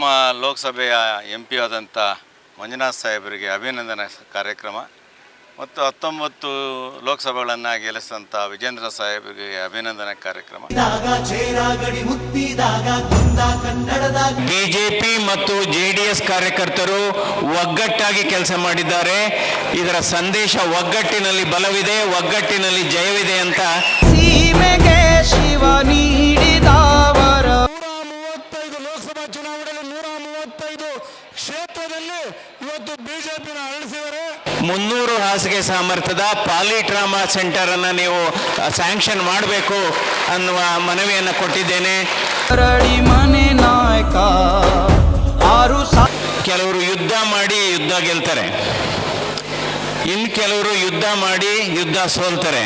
ನಮ್ಮ ಲೋಕಸಭೆಯ M P ಆದಂಥ ಮಂಜುನಾಥ್ ಸಾಹೇಬರಿಗೆ ಅಭಿನಂದನೆ ಕಾರ್ಯಕ್ರಮ ಮತ್ತು ಹತ್ತೊಂಬತ್ತು ಲೋಕಸಭೆಗಳನ್ನು ಗೆಲ್ಲಿಸಿದಂಥ ವಿಜೇಂದ್ರ ಸಾಹೇಬರಿಗೆ ಅಭಿನಂದನೆ ಕಾರ್ಯಕ್ರಮ. ಬಿಜೆಪಿ ಮತ್ತು ಜೆಡಿಎಸ್ ಕಾರ್ಯಕರ್ತರು ಒಗ್ಗಟ್ಟಾಗಿ ಕೆಲಸ ಮಾಡಿದ್ದಾರೆ. ಇದರ ಸಂದೇಶ ಒಗ್ಗಟ್ಟಿನಲ್ಲಿ ಬಲವಿದೆ ಒಗ್ಗಟ್ಟಿನಲ್ಲಿ ಜಯವಿದೆ ಅಂತ ಸೀಮೆಗೆ ಶಿವ ನೀಡಿದವರ ಇವತ್ತು ಬಿಜೆಪಿನ ಅರಳಿಸಿದರೆ ಮುನ್ನೂರು ಹಾಸಿಗೆ ಸಾಮರ್ಥ್ಯದ ಪಾಲಿಟ್ರಾಮಾ ಸೆಂಟರ್ ಅನ್ನ ನೀವು ಸ್ಯಾಂಕ್ಷನ್ ಮಾಡಬೇಕು ಅನ್ನುವ ಮನವಿಯನ್ನು ಕೊಟ್ಟಿದ್ದೇನೆ. ಕರಡಿ ಮನೆ ನಾಯಕ ಆರು ಕೆಲವರು ಯುದ್ಧ ಮಾಡಿ ಯುದ್ಧ ಗೆಲ್ತಾರೆ. ಇನ್ನು ಕೆಲವರು ಯುದ್ಧ ಮಾಡಿ ಯುದ್ಧ ಸೋಲ್ತಾರೆ.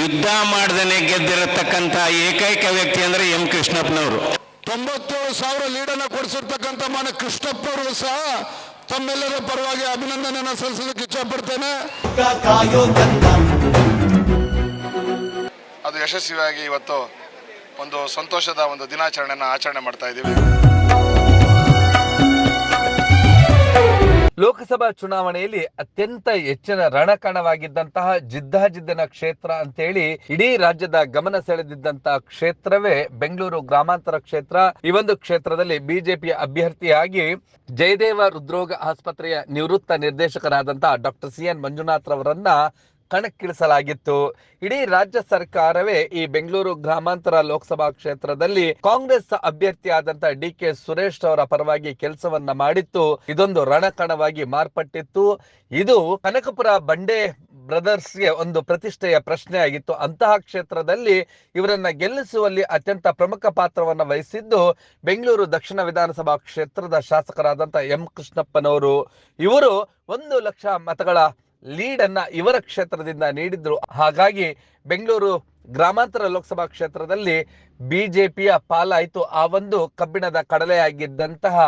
ಯುದ್ಧ ಮಾಡ್ದೇನೆ ಗೆದ್ದಿರತಕ್ಕಂಥ ಏಕೈಕ ವ್ಯಕ್ತಿ ಅಂದ್ರೆ ಎಂ ಕೃಷ್ಣಪ್ಪನವರು. ತೊಂಬತ್ತೇಳು ಸಾವಿರ ಲೀಡನ್ನು ಕೊಡಿಸಿರ್ತಕ್ಕಂಥ ಮನ ಕೃಷ್ಣಪ್ಪರು ಸಹ ತಮ್ಮೆಲ್ಲರ ಪರವಾಗಿ ಅಭಿನಂದನೆಯನ್ನು ಸಲ್ಲಿಸಲಿಕ್ಕೆ ಇಚ್ಛಪಡ್ತೇನೆ. ಅದು ಯಶಸ್ವಿಯಾಗಿ ಇವತ್ತು ಒಂದು ಸಂತೋಷದ ಒಂದು ದಿನಾಚರಣೆಯನ್ನು ಆಚರಣೆ ಮಾಡ್ತಾ ಇದ್ದೀವಿ. ಲೋಕಸಭಾ ಚುನಾವಣೆಯಲ್ಲಿ ಅತ್ಯಂತ ಹೆಚ್ಚಿನ ರಣಕಣವಾಗಿದ್ದಂತಹ ಜಿದ್ದಾಜಿದ್ದನ ಕ್ಷೇತ್ರ ಅಂತೇಳಿ ಇಡೀ ರಾಜ್ಯದ ಗಮನ ಸೆಳೆದಿದ್ದಂತಹ ಕ್ಷೇತ್ರವೇ ಬೆಂಗಳೂರು ಗ್ರಾಮಾಂತರ ಕ್ಷೇತ್ರ. ಈ ಒಂದು ಕ್ಷೇತ್ರದಲ್ಲಿ ಬಿಜೆಪಿ ಅಭ್ಯರ್ಥಿಯಾಗಿ ಜಯದೇವ ಹೃದ್ರೋಗ ಆಸ್ಪತ್ರೆಯ ನಿವೃತ್ತ ನಿರ್ದೇಶಕರಾದಂತಹ ಡಾಕ್ಟರ್ ಸಿ ಎನ್ ಮಂಜುನಾಥ್ ರವರನ್ನ ಕಣಕ್ಕಿಳಿಸಲಾಗಿತ್ತು. ಇಡೀ ರಾಜ್ಯ ಸರ್ಕಾರವೇ ಈ ಬೆಂಗಳೂರು ಗ್ರಾಮಾಂತರ ಲೋಕಸಭಾ ಕ್ಷೇತ್ರದಲ್ಲಿ ಕಾಂಗ್ರೆಸ್ ಅಭ್ಯರ್ಥಿಯಾದಂತಹ ಡಿ ಕೆ ಸುರೇಶ್ ಅವರ ಪರವಾಗಿ ಕೆಲಸವನ್ನ ಮಾಡಿತ್ತು. ಇದೊಂದು ರಣಕಣವಾಗಿ ಮಾರ್ಪಟ್ಟಿತ್ತು. ಇದು ಕನಕಪುರ ಬಂಡೆ ಬ್ರದರ್ಸ್ಗೆ ಒಂದು ಪ್ರತಿಷ್ಠೆಯ ಪ್ರಶ್ನೆ ಆಗಿತ್ತು ಅಂತಹ ಕ್ಷೇತ್ರದಲ್ಲಿ ಇವರನ್ನ ಗೆಲ್ಲಿಸುವಲ್ಲಿ ಅತ್ಯಂತ ಪ್ರಮುಖ ಪಾತ್ರವನ್ನು ವಹಿಸಿದ್ದು ಬೆಂಗಳೂರು ದಕ್ಷಿಣ ವಿಧಾನಸಭಾ ಕ್ಷೇತ್ರದ ಶಾಸಕರಾದಂತ ಎಂ ಕೃಷ್ಣಪ್ಪನವರು. ಇವರು ಒಂದು ಲಕ್ಷ ಮತಗಳ ಲೀಡ್ ಅನ್ನ ಇವರ ಕ್ಷೇತ್ರದಿಂದ ನೀಡಿದ್ರು. ಹಾಗಾಗಿ ಬೆಂಗಳೂರು ಗ್ರಾಮಾಂತರ ಲೋಕಸಭಾ ಕ್ಷೇತ್ರದಲ್ಲಿ ಬಿಜೆಪಿಯ ಪಾಲಾಯಿತು. ಆ ಒಂದು ಕಬ್ಬಿಣದ ಕಡಲೆಯಾಗಿದ್ದಂತಹ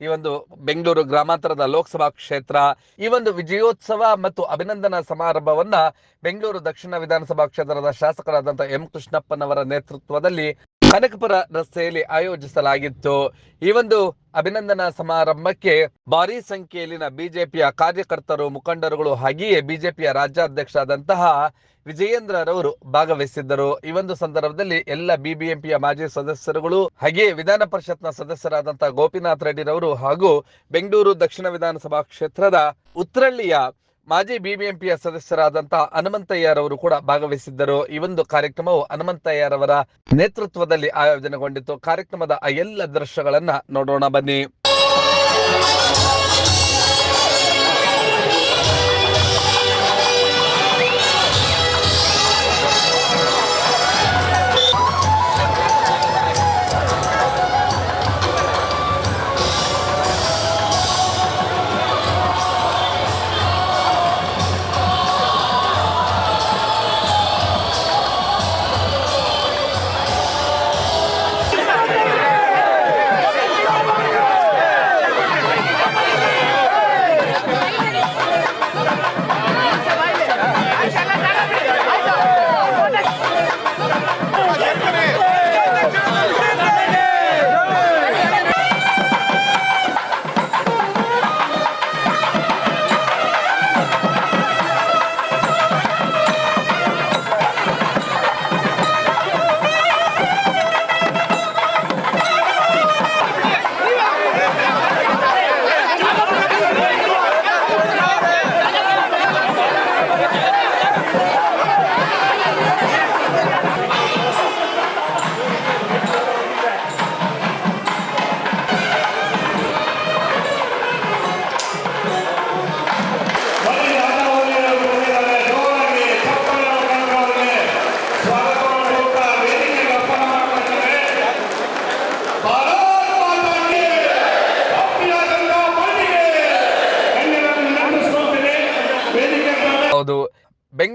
ಈ ಒಂದು ಬೆಂಗಳೂರು ಗ್ರಾಮಾಂತರದ ಲೋಕಸಭಾ ಕ್ಷೇತ್ರ, ಈ ಒಂದು ವಿಜಯೋತ್ಸವ ಮತ್ತು ಅಭಿನಂದನಾ ಸಮಾರಂಭವನ್ನ ಬೆಂಗಳೂರು ದಕ್ಷಿಣ ವಿಧಾನಸಭಾ ಕ್ಷೇತ್ರದ ಶಾಸಕರಾದಂತಹ ಎಂ ಕೃಷ್ಣಪ್ಪನವರ ನೇತೃತ್ವದಲ್ಲಿ ಕನಕಪುರ ರಸ್ತೆಯಲ್ಲಿ ಆಯೋಜಿಸಲಾಗಿತ್ತು. ಈ ಒಂದು ಅಭಿನಂದನಾ ಸಮಾರಂಭಕ್ಕೆ ಭಾರಿ ಸಂಖ್ಯೆಯಲ್ಲಿನ ಬಿಜೆಪಿಯ ಕಾರ್ಯಕರ್ತರು, ಮುಖಂಡರುಗಳು ಹಾಗೆಯೇ ಬಿಜೆಪಿಯ ರಾಜ್ಯಾಧ್ಯಕ್ಷರಾದಂತಹ ವಿಜಯೇಂದ್ರರವರು ಭಾಗವಹಿಸಿದ್ದರು. ಈ ಒಂದು ಸಂದರ್ಭದಲ್ಲಿ ಎಲ್ಲ ಬಿಬಿಎಂಪಿಯ ಮಾಜಿ ಸದಸ್ಯರುಗಳು ಹಾಗೆಯೇ ವಿಧಾನ ಪರಿಷತ್ನ ಸದಸ್ಯರಾದಂತಹ ಗೋಪಿನಾಥ್ ರೆಡ್ಡಿರವರು ಹಾಗೂ ಬೆಂಗಳೂರು ದಕ್ಷಿಣ ವಿಧಾನಸಭಾ ಕ್ಷೇತ್ರದ ಉತ್ರಳ್ಳಿಯ ಮಾಜಿ ಬಿಬಿಎಂಪಿಯ ಸದಸ್ಯರಾದಂತಹ ಹನುಮಂತಯ್ಯರವರು ಕೂಡ ಭಾಗವಹಿಸಿದ್ದರು. ಈ ಒಂದು ಕಾರ್ಯಕ್ರಮವು ಹನುಮಂತಯ್ಯರವರ ನೇತೃತ್ವದಲ್ಲಿ ಆಯೋಜನೆಗೊಂಡಿತ್ತು. ಕಾರ್ಯಕ್ರಮದ ಎಲ್ಲ ದೃಶ್ಯಗಳನ್ನ ನೋಡೋಣ ಬನ್ನಿ.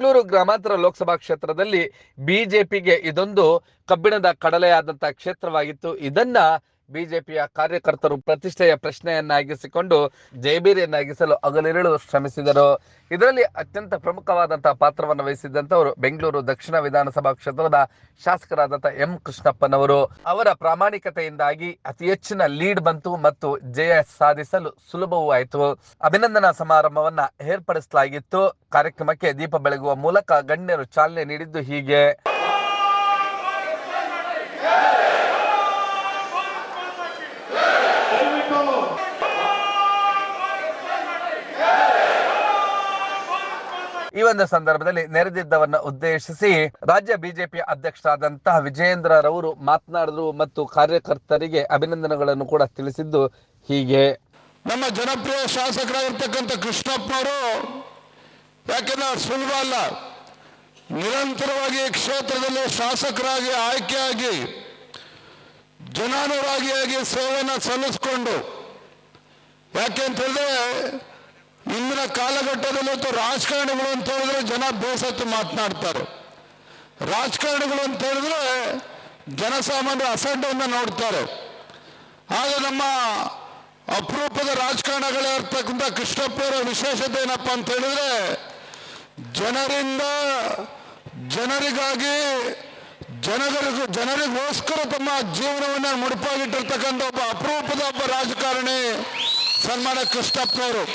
ಬೆಂಗಳೂರು ಗ್ರಾಮಾಂತರ ಲೋಕಸಭಾ ಕ್ಷೇತ್ರದಲ್ಲಿ ಬಿಜೆಪಿಗೆ ಇದೊಂದು ಕಬ್ಬಿಣದ ಕಡಲೆಯಾದಂತಹ ಕ್ಷೇತ್ರವಾಗಿತ್ತು. ಇದನ್ನ ಬಿಜೆಪಿಯ ಕಾರ್ಯಕರ್ತರು ಪ್ರತಿಷ್ಠೆಯ ಪ್ರಶ್ನೆಯನ್ನಾಗಿಸಿಕೊಂಡು ಜಯಬೀರಿಯನ್ನಾಗಿಸಲು ಅಗಲಿರಲು ಶ್ರಮಿಸಿದರು. ಇದರಲ್ಲಿ ಅತ್ಯಂತ ಪ್ರಮುಖವಾದಂತಹ ಪಾತ್ರವನ್ನು ವಹಿಸಿದಂಥವರು ಬೆಂಗಳೂರು ದಕ್ಷಿಣ ವಿಧಾನಸಭಾ ಕ್ಷೇತ್ರದ ಶಾಸಕರಾದಂಥ ಎಂ ಕೃಷ್ಣಪ್ಪನವರು. ಅವರ ಪ್ರಾಮಾಣಿಕತೆಯಿಂದಾಗಿ ಅತಿ ಹೆಚ್ಚಿನ ಲೀಡ್ ಬಂತು ಮತ್ತು ಜಯ ಸಾಧಿಸಲು ಸುಲಭವೂ ಆಯಿತು. ಅಭಿನಂದನಾ ಸಮಾರಂಭವನ್ನ ಏರ್ಪಡಿಸಲಾಗಿತ್ತು. ಕಾರ್ಯಕ್ರಮಕ್ಕೆ ದೀಪ ಬೆಳಗುವ ಮೂಲಕ ಗಣ್ಯರು ಚಾಲನೆ ನೀಡಿದ್ದು ಹೀಗೆ. ಒಂದು ಸಂದರ್ಭದಲ್ಲಿ ನೆರೆದಿದ್ದವನ್ನ ಉದ್ದೇಶಿಸಿ ರಾಜ್ಯ ಬಿಜೆಪಿ ಅಧ್ಯಕ್ಷರಾದಂತಹ ವಿಜಯೇಂದ್ರರವರು ಮಾತನಾಡಿದ್ರು ಮತ್ತು ಕಾರ್ಯಕರ್ತರಿಗೆ ಅಭಿನಂದನೆಗಳನ್ನು ಕೂಡ ತಿಳಿಸಿದ್ದು ಹೀಗೆ. ನಮ್ಮ ಜನಪ್ರಿಯ ಶಾಸಕರಾಗಿರ್ತಕ್ಕಂಥ ಕೃಷ್ಣಪ್ಪನವರು, ಯಾಕೆಂದ್ರೆ ಸುಲಭ ಅಲ್ಲ, ನಿರಂತರವಾಗಿ ಕ್ಷೇತ್ರದಲ್ಲಿ ಶಾಸಕರಾಗಿ, ಆಯ್ಕೆಯಾಗಿ, ಜನಾನುರಾಗಿಯಾಗಿ ಸೇವೆಯನ್ನು ಸಲ್ಲಿಸಿಕೊಂಡು ಯಾಕೆಂತ ಹೇಳಿದ್ರೆ ಇಂದಿನ ಕಾಲಘಟ್ಟದಲ್ಲಿ ಇವತ್ತು ರಾಜಕಾರಣಿಗಳು ಅಂತ ಹೇಳಿದ್ರೆ ಜನ ಬೇಸತ್ತು ಮಾತನಾಡ್ತಾರೆ. ರಾಜಕಾರಣಿಗಳು ಅಂತ ಹೇಳಿದ್ರೆ ಜನಸಾಮಾನ್ಯರ ಅಸಡ್ಡೆಯನ್ನು ನೋಡ್ತಾರೆ. ಆಗ ನಮ್ಮ ಅಪರೂಪದ ರಾಜಕಾರಣಗಳೇ ಇರ್ತಕ್ಕಂಥ ಕೃಷ್ಣಪ್ಪವರ ವಿಶೇಷತೆ ಏನಪ್ಪ ಅಂತ ಹೇಳಿದ್ರೆ ಜನರಿಂದ ಜನರಿಗಾಗಿ ಜನಗರಿಗೂ ಜನರಿಗೋಸ್ಕರ ತಮ್ಮ ಜೀವನವನ್ನು ಮುಡುಪಾಗಿಟ್ಟಿರ್ತಕ್ಕಂಥ ಒಬ್ಬ ಅಪರೂಪದ ಒಬ್ಬ ರಾಜಕಾರಣಿ ಸನ್ಮಾನ ಕೃಷ್ಣಪ್ಪನವರು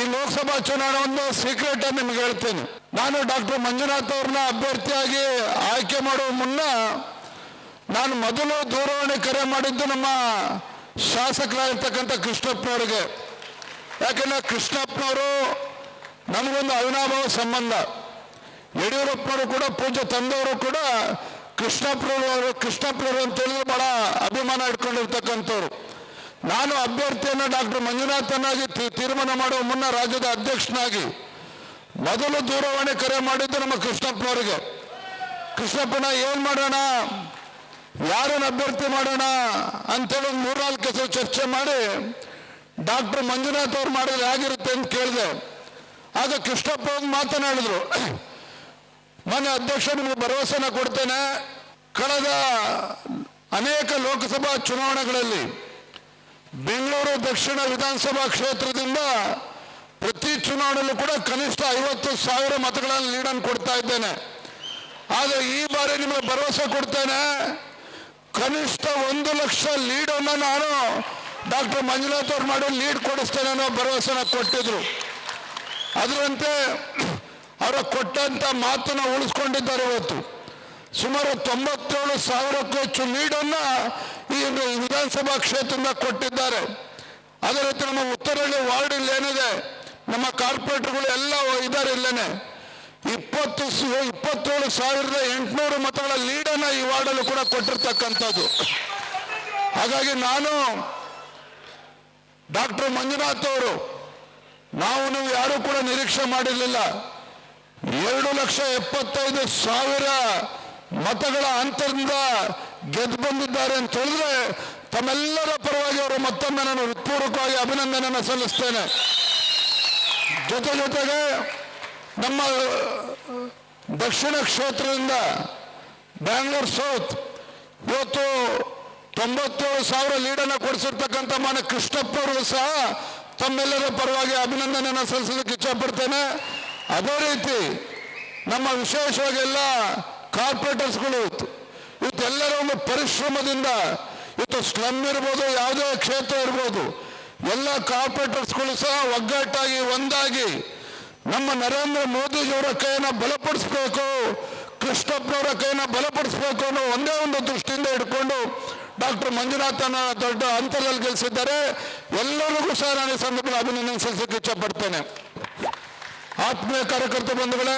ಈ ಲೋಕಸಭಾ ಚುನಾವಣೆ ಒಂದು ಸೀಕ್ರೆಟ್ ನಿಮ್ಗೆ ಹೇಳ್ತೇನೆ. ನಾನು ಡಾಕ್ಟರ್ ಮಂಜುನಾಥ್ ಅವ್ರನ್ನ ಅಭ್ಯರ್ಥಿಯಾಗಿ ಆಯ್ಕೆ ಮಾಡುವ ಮುನ್ನ ನಾನು ಮೊದಲು ದೂರವಾಣಿ ಕರೆ ಮಾಡಿದ್ದು ನಮ್ಮ ಶಾಸಕರಾಗಿರ್ತಕ್ಕಂಥ ಕೃಷ್ಣಪ್ಪನವರಿಗೆ. ಯಾಕಂದ್ರೆ ಕೃಷ್ಣಪ್ಪನವರು ನಮಗೊಂದು ಅವಿನಾಭಾವ ಸಂಬಂಧ. ಯಡಿಯೂರಪ್ಪನವರು ಕೂಡ ಪೂಜೆ ತಂದವರು ಕೂಡ ಕೃಷ್ಣಪ್ಪನವರು ಕೃಷ್ಣಪ್ಪನವರು ಅಂತ ಹೇಳಿದ್ರೆ ಬಹಳ ಅಭಿಮಾನ ಇಟ್ಕೊಂಡಿರ್ತಕ್ಕಂಥವ್ರು. ನಾನು ಅಭ್ಯರ್ಥಿಯನ್ನು ಡಾಕ್ಟರ್ ಮಂಜುನಾಥನಾಗಿ ತೀರ್ಮಾನ ಮಾಡುವ ಮುನ್ನ ರಾಜ್ಯದ ಅಧ್ಯಕ್ಷನಾಗಿ ಮೊದಲು ದೂರವಾಣಿ ಕರೆ ಮಾಡಿದ್ದು ನಮ್ಮ ಕೃಷ್ಣಪ್ಪನವರಿಗೆ ಕೃಷ್ಣಪ್ಪನ ಏನ್ ಮಾಡೋಣ? ಯಾರನ್ನು ಅಭ್ಯರ್ಥಿ ಮಾಡೋಣ? ಅಂತೇಳಿ ಒಂದು ಮೂರ್ನಾಲ್ಕು ಹೆಸರು ಚರ್ಚೆ ಮಾಡಿ ಡಾಕ್ಟರ್ ಮಂಜುನಾಥ್ ಅವ್ರು ಮಾಡಿದ್ರೆ ಹೇಗಿರುತ್ತೆ ಅಂತ ಕೇಳಿದೆ. ಆಗ ಕೃಷ್ಣಪ್ಪ ಒಂದು ಮಾತನಾಡಿದ್ರು. ಮನೆ ಅಧ್ಯಕ್ಷ ನಿಮಗೆ ಭರವಸೆನ ಕೊಡ್ತೇನೆ. ಕಳೆದ ಅನೇಕ ಲೋಕಸಭಾ ಚುನಾವಣೆಗಳಲ್ಲಿ ಬೆಂಗಳೂರು ದಕ್ಷಿಣ ವಿಧಾನಸಭಾ ಕ್ಷೇತ್ರದಿಂದ ಪ್ರತಿ ಚುನಾವಣೆಯಲ್ಲೂ ಕೂಡ ಕನಿಷ್ಠ ಐವತ್ತು ಸಾವಿರ ಮತಗಳನ್ನು ಲೀಡನ್ನು ಕೊಡ್ತಾ ಇದ್ದೇನೆ. ಆದರೆ ಈ ಬಾರಿ ನಿಮಗೆ ಭರವಸೆ ಕೊಡ್ತೇನೆ, ಕನಿಷ್ಠ ಒಂದು ಲಕ್ಷ ಲೀಡನ್ನು ನಾನು ಡಾಕ್ಟರ್ ಮಂಜುನಾಥ್ ಅವ್ರು ಮಾಡಿ ಲೀಡ್ ಕೊಡಿಸ್ತೇನೆ ಅನ್ನೋ ಭರವಸೆನ ಕೊಟ್ಟಿದ್ರು. ಅದರಂತೆ ಅವರ ಕೊಟ್ಟಂತ ಮಾತನ್ನು ಉಳಿಸ್ಕೊಂಡಿದ್ದಾರೆ ಇವತ್ತು. ಸುಮಾರು ತೊಂಬತ್ತೇಳು ಸಾವಿರಕ್ಕೂ ಹೆಚ್ಚು ನೀಡನ್ನು ಈ ವಿಧಾನಸಭಾ ಕ್ಷೇತ್ರದಿಂದ ಕೊಟ್ಟಿದ್ದಾರೆ. ಅದೇ ರೀತಿ ನಮ್ಮ ಉತ್ತರಹಳ್ಳಿ ವಾರ್ಡ್ ಏನಿದೆ, ನಮ್ಮ ಕಾರ್ಪೊರೇಟರ್ಗಳು ಎಲ್ಲ ಇದ್ದಾರೆ ಇಲ್ಲೇನೆ. ಇಪ್ಪತ್ತು ಇಪ್ಪತ್ತೇಳು ಸಾವಿರದ ಎಂಟುನೂರು ಮತಗಳ ಲೀಡನ್ನು ಈ ವಾರ್ಡಲ್ಲೂ ಕೂಡ ಕೊಟ್ಟಿರ್ತಕ್ಕಂಥದ್ದು. ಹಾಗಾಗಿ ನಾನು ಡಾಕ್ಟರ್ ಮಂಜುನಾಥ್ ಅವರು, ನಾವು ನೀವು ಯಾರೂ ಕೂಡ ನಿರೀಕ್ಷೆ ಮಾಡಿರಲಿಲ್ಲ. ಎರಡು ಲಕ್ಷ ಎಪ್ಪತ್ತೈದು ಸಾವಿರ ಮತಗಳ ಅಂತರದಿಂದ ಗೆದ್ದು ಬಂದಿದ್ದಾರೆ ಅಂತ ಹೇಳಿದ್ರೆ ತಮ್ಮೆಲ್ಲರ ಪರವಾಗಿ ಅವರು ಮತ್ತೊಮ್ಮೆ ನಾನು ಹೃತ್ಪೂರ್ವಕವಾಗಿ ಅಭಿನಂದನೆಯನ್ನು ಸಲ್ಲಿಸ್ತೇನೆ. ಜೊತೆ ಜೊತೆಗೆ ನಮ್ಮ ದಕ್ಷಿಣ ಕ್ಷೇತ್ರದಿಂದ ಬ್ಯಾಂಗ್ಳೂರ್ ಸೌತ್ ಇವತ್ತು ತೊಂಬತ್ತೇಳು ಸಾವಿರ ಲೀಡನ್ನು ಕೊಡಿಸಿರ್ತಕ್ಕಂಥ ಮನ ಕೃಷ್ಣಪ್ಪವರು ಸಹ ತಮ್ಮೆಲ್ಲರ ಪರವಾಗಿ ಅಭಿನಂದನೆಯನ್ನು ಸಲ್ಲಿಸಲಿಕ್ಕೆ ಇಚ್ಛಪಡ್ತೇನೆ ಅದೇ ರೀತಿ ನಮ್ಮ ವಿಶೇಷವಾಗಿ ಎಲ್ಲ ಕಾರ್ಪೊರೇಟರ್ಸ್ಗಳು ಇವತ್ತೆಲ್ಲರ ಒಂದು ಪರಿಶ್ರಮದಿಂದ ಇವತ್ತು ಸ್ಲಮ್ ಇರ್ಬೋದು, ಯಾವುದೇ ಕ್ಷೇತ್ರ ಇರ್ಬೋದು, ಎಲ್ಲ ಕಾರ್ಪೊರೇಟರ್ಸ್ಗಳು ಸಹ ಒಗ್ಗಟ್ಟಾಗಿ, ಒಂದಾಗಿ ನಮ್ಮ ನರೇಂದ್ರ ಮೋದಿಜಿಯವರ ಕೈಯನ್ನು ಬಲಪಡಿಸಬೇಕು, ಕೃಷ್ಣಪ್ಪನವರ ಕೈಯನ್ನು ಬಲಪಡಿಸಬೇಕು ಅನ್ನೋ ಒಂದೇ ಒಂದು ದೃಷ್ಟಿಯಿಂದ ಇಟ್ಕೊಂಡು ಡಾಕ್ಟರ್ ಮಂಜುನಾಥನ ದೊಡ್ಡ ಅಂತರದಲ್ಲಿ ಗೆಲ್ಲಿಸಿದ್ದಾರೆ ಎಲ್ಲರಿಗೂ ಸಹ ನಾನು ಈ ಸಂದರ್ಭದಲ್ಲಿ ಅಭಿನಂದನೆ ಸಲ್ಲಿಸಕ್ಕೆ ಇಚ್ಛಪಡ್ತೇನೆ ಆತ್ಮೀಯ ಕಾರ್ಯಕರ್ತ ಬಂಧುಗಳೇ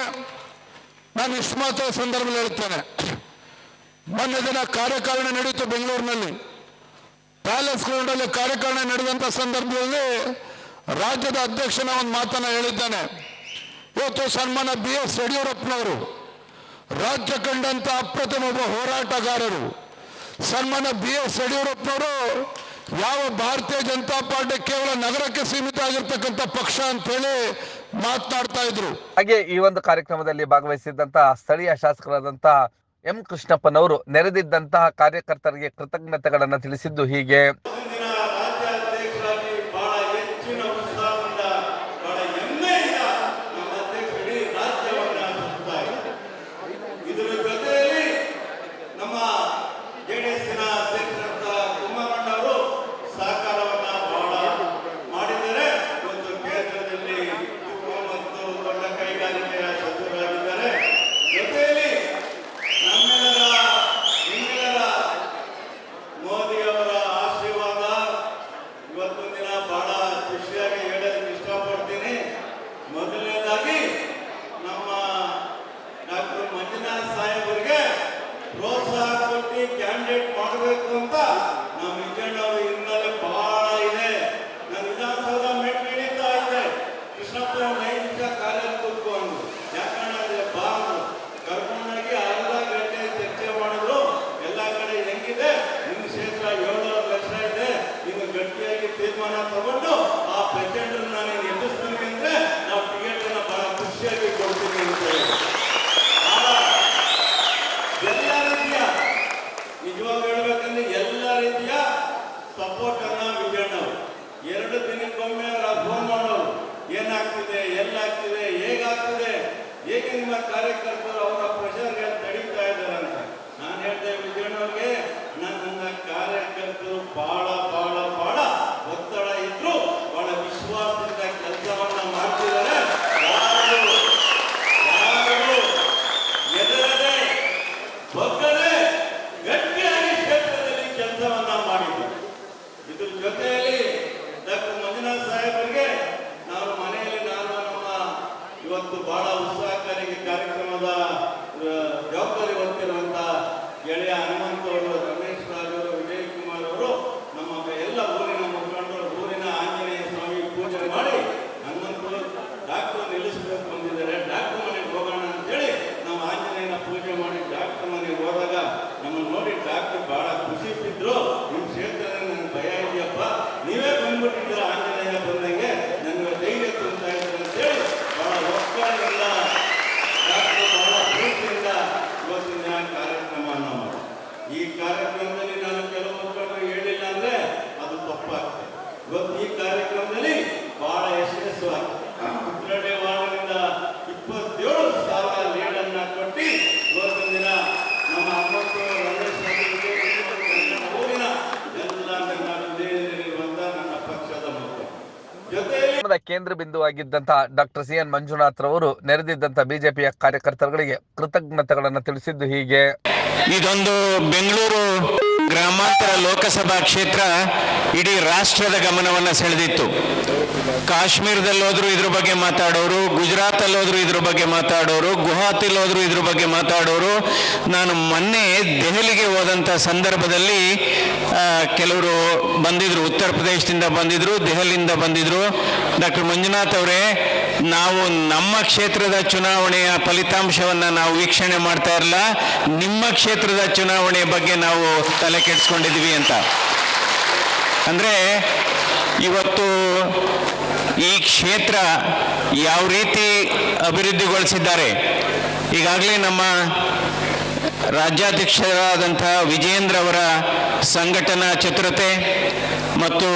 ನಾನು ಇಷ್ಟು ಸಂದರ್ಭದಲ್ಲಿ ಹೇಳ್ತೇನೆ ಮೊನ್ನೆ ದಿನ ಕಾರ್ಯಕಾರಣ ನಡೆಯಿತು ಬೆಂಗಳೂರಿನಲ್ಲಿ. ಪ್ಯಾಲೇಸ್ ಗ್ರೌಂಡಲ್ಲಿ ಕಾರ್ಯಕಾರಣ ನಡೆದಂಥ ಸಂದರ್ಭದಲ್ಲಿ ರಾಜ್ಯದ ಅಧ್ಯಕ್ಷನ ಒಂದು ಮಾತನ್ನ ಹೇಳಿದ್ದಾನೆ. ಇವತ್ತು ಸನ್ಮಾನ ಬಿ ಎಸ್ ಯಡಿಯೂರಪ್ಪನವರು, ರಾಜ್ಯ ಕಂಡಂಥ ಅಪ್ರತಿಮ ಒಬ್ಬ ಹೋರಾಟಗಾರರು ಸನ್ಮಾನ ಬಿ ಎಸ್ ಯಡಿಯೂರಪ್ಪನವರು ಯಾವ ಭಾರತೀಯ ಜನತಾ ಪಾರ್ಟಿ ಕೇವಲ ನಗರಕ್ಕೆ ಸೀಮಿತ ಆಗಿರ್ತಕ್ಕಂಥ ಪಕ್ಷ ಅಂತೇಳಿ ಮಾತನಾಡ್ತಾ ಇದ್ರು. ಹಾಗೆ ಈ ಒಂದು ಕಾರ್ಯಕ್ರಮದಲ್ಲಿ ಭಾಗವಹಿಸಿದ್ದಂತಹ ಸ್ಥಳೀಯ ಶಾಸಕರಾದಂತಹ ಎಂ ಕೃಷ್ಣಪ್ಪನವರು ನೆರೆದಿದ್ದಂತಹ ಕಾರ್ಯಕರ್ತರಿಗೆ ಕೃತಜ್ಞತೆಗಳನ್ನು ತಿಳಿಸಿದ್ದು ಹೀಗೆ ಮುಂದಿನ ರಾಜ್ಯಾಧ್ಯಕ್ಷರಾಗಿ ಬಹಳ ಹೆಚ್ಚಿನ ಉತ್ಸಾಹದಿಂದ ಬಹಳ ಹೆಮ್ಮೆಯಿಂದ ನಮ್ಮ ಅಧ್ಯಕ್ಷರು ಇಡೀ ರಾಜ್ಯವನ್ನ ಸುತ್ತಾ ಇದ್ದಾರೆ. ಇದರ ಜೊತೆಯಲ್ಲಿ ನಮ್ಮ ಜೆಡಿಎಸ್ನ ಅಧ್ಯಕ್ಷರಾದ ಕುಮಾರಣ್ಣವರು ಸಹಕಾರವನ್ನ ಬಹಳ ಮಾಡಿದ್ದಾರೆ ಒಂದು ಕೇಂದ್ರದಲ್ಲಿ ಚಿಕ್ಕ ಮತ್ತು ದೊಡ್ಡ ಕೈಗಾರಿಕೆಯ ಸಚಿವರಾಗಿದ್ದಾರೆ ಜೊತೆಯಲ್ಲಿ ನಮ್ಮೆಲ್ಲರ ನಿಮ್ಮೆಲ್ಲರ ಮೋದಿಯವರ ಆಶೀರ್ವಾದ ಇವತ್ತೊಂದು ದಿನ ಬಹಳ ಖುಷಿಯಾಗಿ ಹೇಳೋದಕ್ಕೆ ಇಷ್ಟಪಡ್ತೀನಿ ಮೊದಲನೇದಾಗಿ ನಮ್ಮ ಡಾಕ್ಟರ್ ಮಂಜುನಾಥ್ ಸಾಹೇಬರಿಗೆ ಪ್ರೋತ್ಸಾಹ ಕೊಟ್ಟು ಕ್ಯಾಂಡಿಡೇಟ್ ಮಾಡಬೇಕು ಅಂತ ನಮ್ಮ ವಿಜಯಣ್ಣವ್ರ ಹಿನ್ನೆಲೆ ಬಹಳ ಇದೆ ನಾನು ವಿಧಾನಸೌಧ ಮೆಟ್ಲು ಹಿಡಿತಾ ಇದ್ದೆ ಕೃಷ್ಣಪ್ಪ ಒಂದು ಐದು ನಿಮಿಷ ಕಾಲಲ್ಲಿ ಕೂತ್ಕೊಂಡು ಯಾಕಂದ್ರೆ ಬಾಂಬ್ ಕರ್ಕೊಂಡೋಗಿ ಅರ್ಧ ಗಂಟೆ ಚರ್ಚೆ ಮಾಡಿದ್ರು ಎಲ್ಲ ಕಡೆ ಹೆಂಗಿದೆ ನಿಮ್ಮ ಕ್ಷೇತ್ರ ಏಳುವರೆ ಲಕ್ಷ ಇದೆ ನೀವು ಗಟ್ಟಿಯಾಗಿ ತೀರ್ಮಾನ ತಗೊಂಡು ಆ ಪ್ರೆಸಿಡೆಂಟ್ ನಾನು ಎದುರಿಸ್ತೀನಿ ಅಂದ್ರೆ ನಾವು ಟಿಕೆಟ್ ಅನ್ನ ಬಹಳ ಖುಷಿಯಾಗಿ ಕೊಡ್ತೀನಿ ಅಂತ ಹೇಳಿ ಬಹಳ ಎಲ್ಲ ರೀತಿಯ ನಿಜವಾಗ ಹೇಳ್ಬೇಕಂದ್ರೆ ಎಲ್ಲ ರೀತಿಯ ಸಪೋರ್ಟ್ ಅನ್ನ ವಿಜಯಣ್ಣವ್ರು ಎರಡು ದಿನಕ್ಕೊಮ್ಮೆ ಅವರ ಫೋನ್ ಮಾಡೋರು ಏನಾಗ್ತಿದೆ ಎಲ್ಲಾಗ್ತಿದೆ ಹೇಗಾಗ್ತಿದೆ ಹೇಗೆ ನಿಮ್ಮ ಕಾರ್ಯಕರ್ತರು ಅವರ ಪ್ರೆಷರ್ಗೆ ತಡೀತಾ ಇದ್ದಾರೆ ಅಂತ ನಾನು ಹೇಳ್ದೆ ವಿಜಯಣ್ಣವ್ರಿಗೆ ನನ್ನ ಕಾರ್ಯಕರ್ತರು ಬಹಳ ಬಹಳ ಬಹಳ ಒತ್ತಡ ಇದ್ರು ಬಹಳ ವಿಶ್ವಾಸದಿಂದ ಕೆಲಸವನ್ನ ಮಾಡ್ತಿದ್ದಾರೆ ಯಾರು ಯಾರು ಎದರದೆ ಬಗ್ಗದೆ ಗಟ್ಟಿಯಾಗಿ ಕ್ಷೇತ್ರದಲ್ಲಿ ಕೆಲಸವನ್ನ ಮಾಡಿದ್ರು ಇದ್ರ ಜೊತೆಯಲ್ಲಿ ಡಾಕ್ಟರ್ ಮಂಜುನಾಥ್ ಸಾಹೇಬರಿಗೆ ನಾವು ಮನೆಯಲ್ಲಿ ನಾನು ನಮ್ಮ ಇವತ್ತು ಬಹಳ ಉತ್ಸಾಹಕಾರಿ ಕಾರ್ಯಕ್ರಮದ ಆ, ಜವಾಬ್ದಾರಿ ಹೊತ್ತಿರುವಂತ ಗೆಳೆಯ ಹನುಮಂತ ಅವರು ರಮೇಶ್ ರಾಜ್ ಅವರು ವಿಜಯ್ ಕುಮಾರ್ ಅವರು ನಮ್ಮ ಎಲ್ಲ ಊರಿನ ಮುಖಂಡರು ಊರಿನ ಆಂಜನೇಯ ಸ್ವಾಮಿ ಪೂಜೆ ಮಾಡಿ ಹನುಮಂತರು ಡಾಕ್ಟರ್ ನಿಲ್ಲಿಸಬೇಕು ಬಂದಿದ್ದಾರೆ ಡಾಕ್ಟರ್ ಮನೆಗೆ ಹೋಗೋಣ ಅಂತೇಳಿ ನಾವು ಆಂಜನೇಯನ ಪೂಜೆ ಮಾಡಿ ಡಾಕ್ಟರ್ ಮನೆಗೆ ಹೋದಾಗ ನಮ್ಮನ್ನು ನೋಡಿ ಡಾಕ್ಟರ್ ಬಹಳ ಖುಷಿ ಬಿದ್ರು ನಿಮ್ಮ ಕ್ಷೇತ್ರದಲ್ಲಿ ನನಗೆ ಭಯ ಇದೆಯಪ್ಪ ನೀವೇ ಬಂದ್ಬಿಟ್ಟಿದ್ದೀರ ಆಂಜನೇಯ ಬಂದಂಗೆ ನನಗೆ ಧೈರ್ಯ ತುಂಬ್ತಾ ಇದ್ದಾರೆ ಅಂತೇಳಿ ಬಹಳ ಒತ್ತಡದಿಂದ ಡಾಕ್ಟರ್ ಬಹಳ ಪ್ರೀತಿಯಿಂದ ಇವತ್ತಿನ ದಿನ ಕಾರ್ಯಕ್ರಮವನ್ನು ಮಾಡಿ ಈ ಕಾರ್ಯಕ್ರಮದಲ್ಲಿ ನಾನು ಕೆಲವು ಮುಖಂಡರು ಹೇಳಿಲ್ಲ ಅಂದ್ರೆ ಅದು ತಪ್ಪಾಗ್ತದೆ ಇವತ್ತು ಈ ಕಾರ್ಯಕ್ರಮದಲ್ಲಿ ಬಹಳ ಯಶಸ್ವಿಯಾಗಿದೆ ಉತ್ತರಡೆ ವಾರ್ಡ್ನಿಂದ ಇಪ್ಪತ್ತೇಳು ಸಾವಿರ ಲೀಡನ್ನ ಕೊಟ್ಟು ಇವತ್ತಿನ ದಿನ ನಮ್ಮ ಅಮ್ಮತ್ತು ರಮೇಶ್ ಅವರಿಗೆ ನನ್ನ ಊರಿನ ಎಲ್ಲ ನನ್ನ ಹೃದಯದಲ್ಲಿರುವಂತ ನನ್ನ ಪಕ್ಷದ ಮುಖಂಡ ಗ್ರಾಮದ ಕೇಂದ್ರ ಬಿಂದುವಾಗಿದ್ದಂತಹ ಡಾಕ್ಟರ್ ಸಿ ಎನ್ ಮಂಜುನಾಥ್ ರವರು ನೆರೆದಿದ್ದಂತಹ ಬಿಜೆಪಿಯ ಕಾರ್ಯಕರ್ತರುಗಳಿಗೆ ಕೃತಜ್ಞತೆಗಳನ್ನು ತಿಳಿಸಿದ್ದು ಹೀಗೆ. ಇದೊಂದು ಬೆಂಗಳೂರು ಗ್ರಾಮಾಂತರ ಲೋಕಸಭಾ ಕ್ಷೇತ್ರ ಇಡೀ ರಾಷ್ಟ್ರದ ಗಮನವನ್ನು ಸೆಳೆದಿತ್ತು. ಕಾಶ್ಮೀರದಲ್ಲಿ ಹೋದ್ರು ಇದ್ರ ಬಗ್ಗೆ ಮಾತಾಡೋರು, ಗುಜರಾತಲ್ಲಿ ಹೋದ್ರು ಇದ್ರ ಬಗ್ಗೆ ಮಾತಾಡೋರು, ಗುವಾಹತಿಲಿ ಹೋದ್ರು ಇದ್ರ ಬಗ್ಗೆ ಮಾತಾಡೋರು. ನಾನು ಮೊನ್ನೆ ದೆಹಲಿಗೆ ಹೋದಂಥ ಸಂದರ್ಭದಲ್ಲಿ ಕೆಲವರು ಬಂದಿದ್ರು, ಉತ್ತರ ಪ್ರದೇಶದಿಂದ ಬಂದಿದ್ರು, ದೆಹಲಿಯಿಂದ ಬಂದಿದ್ರು. ಡಾಕ್ಟರ್ ಮಂಜುನಾಥ್ ಅವರೇ, ನಾವು ನಮ್ಮ ಕ್ಷೇತ್ರದ ಚುನಾವಣೆಯ ಫಲಿತಾಂಶವನ್ನು ನಾವು ವೀಕ್ಷಣೆ ಮಾಡ್ತಾ ಇರಲ್ಲ, ನಿಮ್ಮ ಕ್ಷೇತ್ರದ ಚುನಾವಣೆ ಬಗ್ಗೆ ನಾವು ತಲೆ ಕೆಡಿಸ್ಕೊಂಡಿದ್ವಿ ಅಂತ. ಅಂದರೆ, ಇವತ್ತು ಈ ಕ್ಷೇತ್ರ ಯಾವ ರೀತಿ ಅಭಿವೃದ್ಧಿಗೊಳಿಸಿದ್ದಾರೆ? ಈಗಾಗಲೇ ನಮ್ಮ ರಾಜ್ಯಾಧ್ಯಕ್ಷರಾದಂಥ ವಿಜಯೇಂದ್ರ ಅವರ ಸಂಘಟನಾ ಚತುರತೆ ಮತ್ತು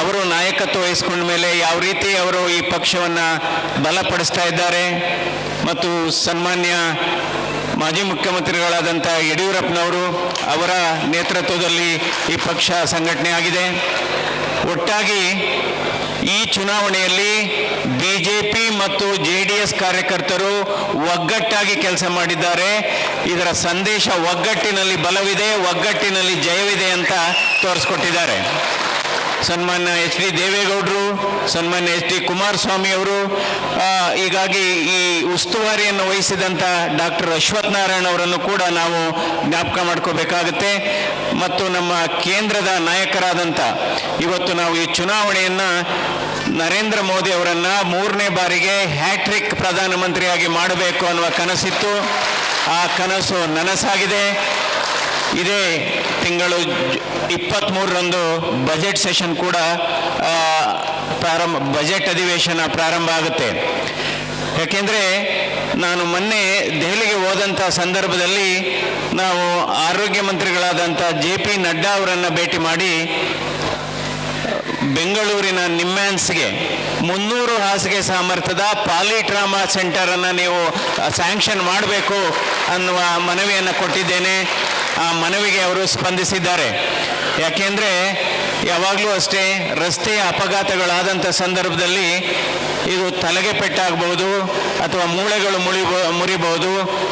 ಅವರು ನಾಯಕತ್ವ ವಹಿಸ್ಕೊಂಡ ಮೇಲೆ ಯಾವ ರೀತಿ ಅವರು ಈ ಪಕ್ಷವನ್ನು ಬಲಪಡಿಸ್ತಾ ಇದ್ದಾರೆ ಮತ್ತು ಸನ್ಮಾನ್ಯ ಮಾಜಿ ಮುಖ್ಯಮಂತ್ರಿಗಳಾದಂಥ ಯಡಿಯೂರಪ್ಪನವರು ಅವರ ನೇತೃತ್ವದಲ್ಲಿ ಈ ಪಕ್ಷ ಸಂಘಟನೆ ಆಗಿದೆ. ಒಟ್ಟಾಗಿ ಈ ಚುನಾವಣೆಯಲ್ಲಿ ಬಿಜೆಪಿ ಮತ್ತು ಜೆ ಡಿ ಎಸ್ ಕಾರ್ಯಕರ್ತರು ಒಗ್ಗಟ್ಟಾಗಿ ಕೆಲಸ ಮಾಡಿದ್ದಾರೆ. ಇದರ ಸಂದೇಶ ಒಗ್ಗಟ್ಟಿನಲ್ಲಿ ಬಲವಿದೆ, ಒಗ್ಗಟ್ಟಿನಲ್ಲಿ ಜಯವಿದೆ ಅಂತ ತೋರಿಸ್ಕೊಟ್ಟಿದ್ದಾರೆ. ಸನ್ಮಾನ್ಯ ಎಚ್ ಡಿ ದೇವೇಗೌಡರು, ಸನ್ಮಾನ್ಯ ಎಚ್ ಡಿ ಕುಮಾರಸ್ವಾಮಿ ಅವರು ಹೀಗಾಗಿ ಈ ಉಸ್ತುವಾರಿಯನ್ನು ವಹಿಸಿದಂಥ ಡಾಕ್ಟರ್ ಅಶ್ವಥ್ ನಾರಾಯಣ ಅವರನ್ನು ಕೂಡ ನಾವು ಜ್ಞಾಪಕ ಮಾಡ್ಕೋಬೇಕಾಗುತ್ತೆ. ಮತ್ತು ನಮ್ಮ ಕೇಂದ್ರದ ನಾಯಕರಾದಂಥ ಇವತ್ತು ನಾವು ಈ ಚುನಾವಣೆಯನ್ನು ನರೇಂದ್ರ ಮೋದಿ ಅವರನ್ನ ಮೂರನೇ ಬಾರಿಗೆ ಹ್ಯಾಟ್ರಿಕ್ ಪ್ರಧಾನಮಂತ್ರಿಯಾಗಿ ಮಾಡಬೇಕು ಅನ್ನುವ ಕನಸಿತ್ತು. ಆ ಕನಸು ನನಸಾಗಿದೆ. ಇದೇ ತಿಂಗಳು ಇಪ್ಪತ್ತ್ಮೂರರಂದು ಬಜೆಟ್ ಸೆಷನ್ ಕೂಡ ಪ್ರಾರಂಭ, ಬಜೆಟ್ ಅಧಿವೇಶನ ಪ್ರಾರಂಭ ಆಗುತ್ತೆ. ಯಾಕೆಂದರೆ ನಾನು ಮೊನ್ನೆ ದೆಹಲಿಗೆ ಹೋದಂಥ ಸಂದರ್ಭದಲ್ಲಿ ನಾವು ಆರೋಗ್ಯ ಮಂತ್ರಿಗಳಾದಂಥ ಜೆ ಪಿ ನಡ್ಡಾ ಅವರನ್ನು ಭೇಟಿ ಮಾಡಿ ಬೆಂಗಳೂರಿನ ನಿಮ್ಮ್ಯಾನ್ಸ್ಗೆ ಮುನ್ನೂರು ಹಾಸಿಗೆ ಸಾಮರ್ಥ್ಯದ ಪಾಲಿಟ್ರಾಮಾ ಸೆಂಟರನ್ನು ನೀವು ಸ್ಯಾಂಕ್ಷನ್ ಮಾಡಬೇಕು ಅನ್ನುವ ಮನವಿಯನ್ನು ಕೊಟ್ಟಿದ್ದೇನೆ. ಆ ಮನವಿಗೆ ಅವರು ಸ್ಪಂದಿಸಿದ್ದಾರೆ. ಯಾಕೆಂದರೆ ಯಾವಾಗಲೂ ಅಷ್ಟೇ ರಸ್ತೆಯ ಅಪಘಾತಗಳಾದಂಥ ಸಂದರ್ಭದಲ್ಲಿ ಇದು ತಲೆಗೆ ಪೆಟ್ಟಾಗಬಹುದು ಅಥವಾ ಮೂಳೆಗಳು ಮುಳಿಬ, ಮುರಿಬಹುದು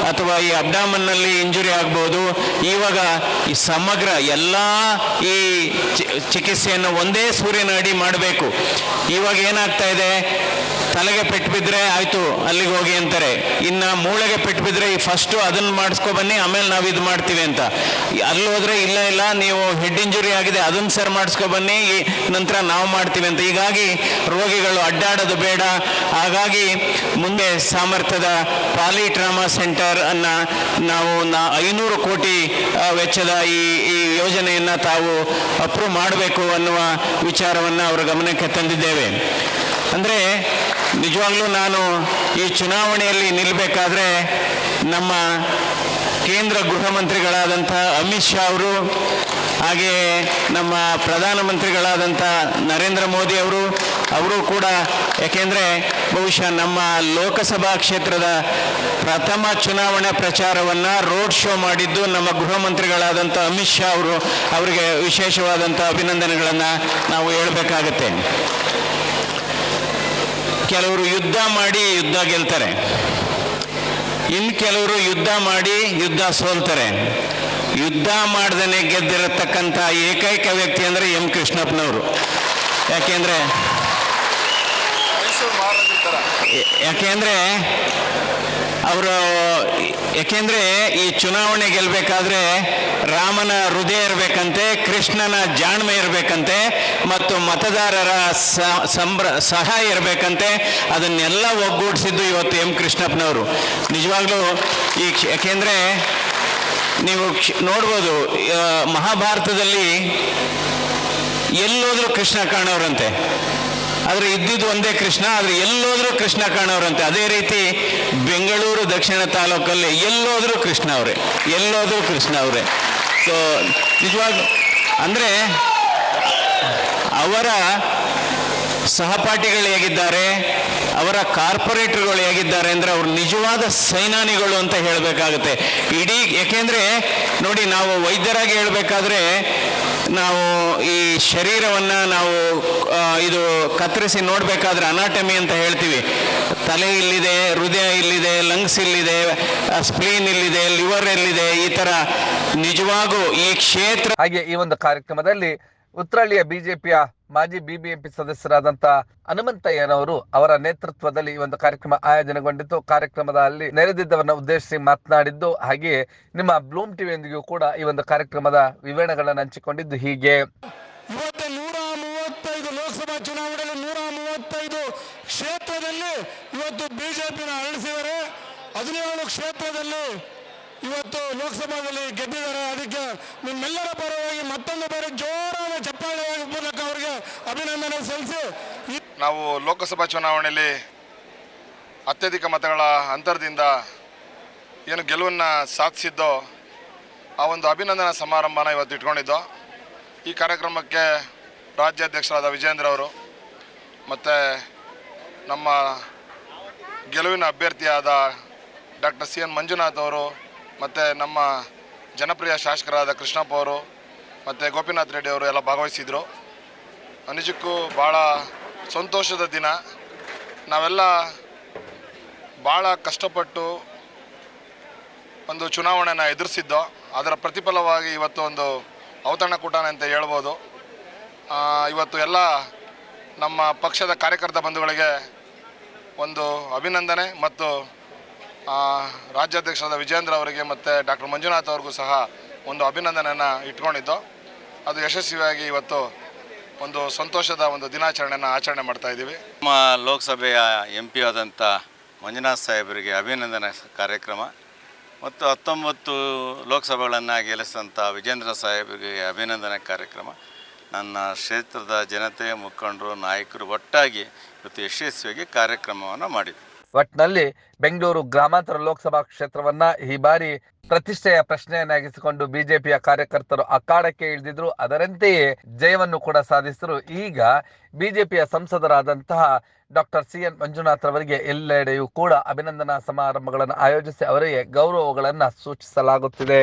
ಅಥವಾ ಈ ಅಬ್ಡಾಮನ್ನಲ್ಲಿ ಇಂಜುರಿ ಆಗ್ಬೋದು ಇವಾಗ ಈ ಸಮಗ್ರ ಎಲ್ಲ ಈ ಚಿಕಿತ್ಸೆಯನ್ನು ಒಂದೇ ಸೂರ್ಯನ ಅಡಿ ಮಾಡಬೇಕು. ಇವಾಗ ಏನಾಗ್ತಾ ಇದೆ? ತಲೆಗೆ ಪೆಟ್ಟು ಬಿದ್ದರೆ ಆಯಿತು, ಅಲ್ಲಿಗೆ ಹೋಗಿ ಅಂತಾರೆ. ಇನ್ನು ಮೂಳೆಗೆ ಪೆಟ್ಟು ಬಿದ್ದರೆ ಈ ಫಸ್ಟು ಅದನ್ನು ಮಾಡಿಸ್ಕೊ ಬನ್ನಿ, ಆಮೇಲೆ ನಾವು ಇದು ಮಾಡ್ತೀವಿ ಅಂತ. ಅಲ್ಲಿ ಹೋದರೆ ಇಲ್ಲ ಇಲ್ಲ, ನೀವು ಹೆಡ್ ಇಂಜುರಿ ಆಗಿದೆ, ಅದನ್ನು ಸರ್ ಮಾಡಿಸ್ಕೊ ಬನ್ನಿ ನಂತರ ನಾವು ಮಾಡ್ತೀವಿ ಅಂತ. ಹೀಗಾಗಿ ರೋಗಿಗಳು ಅಡ್ಡಾಡೋದು ಬೇಡ. ಹಾಗಾಗಿ ಮುಂದೆ ಸಾಮರ್ಥ್ಯದ ಪಾಲಿ ಟ್ರಾಮಾ ಸೆಂಟರ್ ಅನ್ನ ನಾವು ಐನೂರು ಕೋಟಿ ವೆಚ್ಚದ ಈ ಈ ಯೋಜನೆಯನ್ನು ತಾವು ಅಪ್ರೂವ್ ಮಾಡಬೇಕು ಅನ್ನುವ ವಿಚಾರವನ್ನು ಅವರ ಗಮನಕ್ಕೆ ತಂದಿದ್ದೇವೆ. ಅಂದರೆ ನಿಜವಾಗ್ಲೂ ನಾನು ಈ ಚುನಾವಣೆಯಲ್ಲಿ ನಿಲ್ಲಬೇಕಾದ್ರೆ ನಮ್ಮ ಕೇಂದ್ರ ಗೃಹ ಮಂತ್ರಿಗಳಾದಂಥ ಅಮಿತ್ ಶಾ ಅವರು, ಹಾಗೆ ನಮ್ಮ ಪ್ರಧಾನಮಂತ್ರಿಗಳಾದಂಥ ನರೇಂದ್ರ ಮೋದಿ ಅವರು ಅವರು ಕೂಡ ಯಾಕೆಂದರೆ ಬಹುಶಃ ನಮ್ಮ ಲೋಕಸಭಾ ಕ್ಷೇತ್ರದ ಪ್ರಥಮ ಚುನಾವಣೆ ಪ್ರಚಾರವನ್ನು ರೋಡ್ ಶೋ ಮಾಡಿದ್ದು ನಮ್ಮ ಗೃಹ ಮಂತ್ರಿಗಳಾದಂಥ ಅಮಿತ್ ಶಾ ಅವರು, ಅವರಿಗೆ ವಿಶೇಷವಾದಂಥ ಅಭಿನಂದನೆಗಳನ್ನು ನಾವು ಹೇಳಬೇಕಾಗತ್ತೆ. ಕೆಲವರು ಯುದ್ಧ ಮಾಡಿ ಯುದ್ಧ ಗೆಲ್ತಾರೆ. ಇನ್ನು ಕೆಲವರು ಯುದ್ಧ ಮಾಡಿ ಯುದ್ಧ ಸೋಲ್ತಾರೆ. ಯುದ್ಧ ಮಾಡ್ದೇ ಗೆದ್ದಿರತಕ್ಕಂಥ ಏಕೈಕ ವ್ಯಕ್ತಿ ಅಂದರೆ ಎಂ ಕೃಷ್ಣಪ್ಪನವರು. ಯಾಕೆಂದರೆ ಯಾಕೆಂದ್ರೆ ಅವರು, ಏಕೆಂದರೆ ಈ ಚುನಾವಣೆ ಗೆಲ್ಲಬೇಕಾದ್ರೆ ರಾಮನ ಹೃದಯ ಇರಬೇಕಂತೆ, ಕೃಷ್ಣನ ಜಾಣ್ಮೆ ಇರಬೇಕಂತೆ, ಮತ್ತು ಮತದಾರರ ಸಂಭ್ರ ಸಹಾಯ ಇರಬೇಕಂತೆ, ಅದನ್ನೆಲ್ಲ ಒಗ್ಗೂಡಿಸಿದ್ದು ಇವತ್ತು ಎಂ ಕೃಷ್ಣಪ್ಪನವರು. ನಿಜವಾಗ್ಲೂ ಈ ಯಾಕೆಂದರೆ ನೀವು ನೋಡ್ಬೋದು ಮಹಾಭಾರತದಲ್ಲಿ ಎಲ್ಲೋದ್ರೂ ಕೃಷ್ಣ ಕಾಣೋರಂತೆ. ಆದರೆ ಇದ್ದಿದ್ದು ಒಂದೇ ಕೃಷ್ಣ, ಆದರೆ ಎಲ್ಲೋದ್ರೂ ಕೃಷ್ಣ ಕಾಣೋರಂತೆ. ಅದೇ ರೀತಿ ಬೆಂಗಳೂರು ದಕ್ಷಿಣ ತಾಲೂಕಲ್ಲಿ ಎಲ್ಲೋದ್ರೂ ಕೃಷ್ಣ ಅವರೇ. ಎಲ್ಲೋದ್ರೂ ಕೃಷ್ಣ ಅವರೇ. ಸೊ ನಿಜವಾಗ ಅಂದರೆ ಅವರ ಸಹಪಾಠಿಗಳು ಹೇಗಿದ್ದಾರೆ, ಅವರ ಕಾರ್ಪೊರೇಟರ್ಗಳು ಹೇಗಿದ್ದಾರೆ ಅಂದರೆ ಅವರು ನಿಜವಾದ ಸೈನಾನಿಗಳು ಅಂತ ಹೇಳಬೇಕಾಗುತ್ತೆ. ಇಡೀ ಯಾಕೆಂದರೆ ನೋಡಿ, ನಾವು ವೈದ್ಯರಾಗಿ ಹೇಳಬೇಕಾದ್ರೆ ನಾವು ಈ ಶರೀರವನ್ನು ನಾವು ಇದು ಕತ್ತರಿಸಿ ನೋಡಬೇಕಾದ್ರೆ ಅನಾಟಮಿ ಅಂತ ಹೇಳ್ತೀವಿ. ತಲೆ ಇಲ್ಲಿದೆ, ಹೃದಯ ಇಲ್ಲಿದೆ, ಲಂಗ್ಸ್ ಇಲ್ಲಿದೆ ಸ್ಪ್ಲೀನ್ ಇಲ್ಲಿದೆ ಲಿವರ್ ಇಲ್ಲಿದೆ, ಈ ಥರ ನಿಜವಾಗೂ ಈ ಕ್ಷೇತ್ರ ಹಾಗೆ ಈ ಒಂದು ಕಾರ್ಯಕ್ರಮದಲ್ಲಿ ಉತ್ರಳ್ಳಿಯ ಬಿಜೆಪಿಯ ಮಾಜಿ ಬಿಬಿಎಂಪಿ ಸದಸ್ಯರಾದಂತ ಹನುಮಂತಯ್ಯನವರು ಅವರ ನೇತೃತ್ವದಲ್ಲಿ ಈ ಒಂದು ಕಾರ್ಯಕ್ರಮ ಆಯೋಜನೆಗೊಂಡಿತ್ತು. ಕಾರ್ಯಕ್ರಮದ ಅಲ್ಲಿ ನೆರೆದಿದ್ದವರನ್ನ ಉದ್ದೇಶಿಸಿ ಮಾತನಾಡಿದ್ದು, ಹಾಗೆಯೇ ನಿಮ್ಮ ಬ್ಲೂಮ್ ಟಿವಿಯೊಂದಿಗೂ ಕೂಡ ಈ ಒಂದು ಕಾರ್ಯಕ್ರಮದ ವಿವರಣೆಗಳನ್ನು ಹಂಚಿಕೊಂಡಿದ್ದು ಹೀಗೆ. ನೂರ ಮೂವತ್ತೈದು ಲೋಕಸಭಾ ಚುನಾವಣೆಯಲ್ಲಿ ನೂರ ಮೂವತ್ತೈದು ಕ್ಷೇತ್ರದಲ್ಲಿ ಇವತ್ತು ಬಿಜೆಪಿನ ಅಳಿಸಿದರೆ ಹದಿನೇಳು ಕ್ಷೇತ್ರದಲ್ಲಿ ಇವತ್ತು ಲೋಕಸಭಾದಲ್ಲಿ ಗೆದ್ದಿದ್ದಾರೆ. ಅದಕ್ಕೆ ನಿಮ್ಮೆಲ್ಲರ ಪರವಾಗಿ ಮತ್ತೊಂದು ಬಾರಿ ಜೋರಾದ ಚಪ್ಪಾಳೆ ಮೂಲಕ ಅವರಿಗೆ ಅಭಿನಂದನೆ ಸಲ್ಲಿಸಿ. ನಾವು ಲೋಕಸಭಾ ಚುನಾವಣೆಯಲ್ಲಿ ಅತ್ಯಧಿಕ ಮತಗಳ ಅಂತರದಿಂದ ಏನು ಗೆಲುವನ್ನು ಸಾಧಿಸಿದ್ದೋ ಆ ಒಂದು ಅಭಿನಂದನಾ ಸಮಾರಂಭನ ಇವತ್ತು ಇಟ್ಕೊಂಡಿದ್ದೋ ಈ ಕಾರ್ಯಕ್ರಮಕ್ಕೆ ರಾಜ್ಯಾಧ್ಯಕ್ಷರಾದ ವಿಜೇಂದ್ರ ಅವರು ಮತ್ತು ನಮ್ಮ ಗೆಲುವಿನ ಅಭ್ಯರ್ಥಿಯಾದ ಡಾಕ್ಟರ್ ಸಿ ಎನ್ ಮಂಜುನಾಥ್ ಅವರು ಮತ್ತು ನಮ್ಮ ಜನಪ್ರಿಯ ಶಾಸಕರಾದ ಕೃಷ್ಣಪ್ಪ ಅವರು ಮತ್ತು ಗೋಪಿನಾಥ್ ರೆಡ್ಡಿ ಅವರು ಎಲ್ಲ ಭಾಗವಹಿಸಿದರು. ನಿಜಕ್ಕೂ ಭಾಳ ಸಂತೋಷದ ದಿನ. ನಾವೆಲ್ಲ ಭಾಳ ಕಷ್ಟಪಟ್ಟು ಒಂದು ಚುನಾವಣೆನ ಎದುರಿಸಿದ್ದೋ. ಅದರ ಪ್ರತಿಫಲವಾಗಿ ಇವತ್ತು ಒಂದು ಔತಣಕೂಟನೆ ಅಂತ ಹೇಳ್ಬೋದು. ಇವತ್ತು ಎಲ್ಲ ನಮ್ಮ ಪಕ್ಷದ ಕಾರ್ಯಕರ್ತ ಬಂಧುಗಳಿಗೆ ಒಂದು ಅಭಿನಂದನೆ ಮತ್ತು ರಾಜ್ಯಾಧ್ಯಕ್ಷರಾದ ವಿಜೇಂದ್ರ ಅವರಿಗೆ ಮತ್ತು ಡಾಕ್ಟರ್ ಮಂಜುನಾಥ್ ಅವ್ರಿಗೂ ಸಹ ಒಂದು ಅಭಿನಂದನೆಯನ್ನು ಇಟ್ಕೊಂಡಿದ್ದು. ಅದು ಯಶಸ್ವಿಯಾಗಿ ಇವತ್ತು ಒಂದು ಸಂತೋಷದ ಒಂದು ದಿನಾಚರಣೆಯನ್ನು ಆಚರಣೆ ಮಾಡ್ತಾ ಇದ್ದೀವಿ. ನಮ್ಮ ಲೋಕಸಭೆಯ ಎಂ ಪಿ ಆದಂಥ ಮಂಜುನಾಥ್ ಸಾಹೇಬರಿಗೆ ಅಭಿನಂದನೆ ಕಾರ್ಯಕ್ರಮ. ಮತ್ತು ಹತ್ತೊಂಬತ್ತು ಲೋಕಸಭೆಗಳನ್ನು ಗೆಲ್ಲಿಸಿದಂಥ ವಿಜೇಂದ್ರ ಸಾಹೇಬರಿಗೆ ಅಭಿನಂದನೆ ಕಾರ್ಯಕ್ರಮ. ನನ್ನ ಕ್ಷೇತ್ರದ ಜನತೆ, ಮುಖಂಡರು, ನಾಯಕರು ಒಟ್ಟಾಗಿ ಇವತ್ತು ಯಶಸ್ವಿಯಾಗಿ ಕಾರ್ಯಕ್ರಮವನ್ನು ಮಾಡಿದ್ವಿ ಒಟ್ನಲ್ಲಿ ಬೆಂಗಳೂರು ಗ್ರಾಮಾಂತರ ಲೋಕಸಭಾ ಕ್ಷೇತ್ರವನ್ನ ಈ ಬಾರಿ ಪ್ರತಿಷ್ಠೆಯ ಪ್ರಶ್ನೆಯನ್ನಾಗಿಸಿಕೊಂಡು ಬಿಜೆಪಿಯ ಕಾರ್ಯಕರ್ತರು ಅಖಾಡಕ್ಕೆ ಇಳಿದಿದ್ರು. ಅದರಂತೆಯೇ ಜಯವನ್ನು ಕೂಡ ಸಾಧಿಸಿದ್ರು. ಈಗ ಬಿಜೆಪಿಯ ಸಂಸದರಾದಂತಹ ಡಾಕ್ಟರ್ ಸಿ ಎನ್ ಮಂಜುನಾಥ್ ಅವರಿಗೆ ಎಲ್ಲೆಡೆಯೂ ಕೂಡ ಅಭಿನಂದನಾ ಸಮಾರಂಭಗಳನ್ನು ಆಯೋಜಿಸಿ ಅವರಿಗೆ ಗೌರವಗಳನ್ನು ಸೂಚಿಸಲಾಗುತ್ತಿದೆ.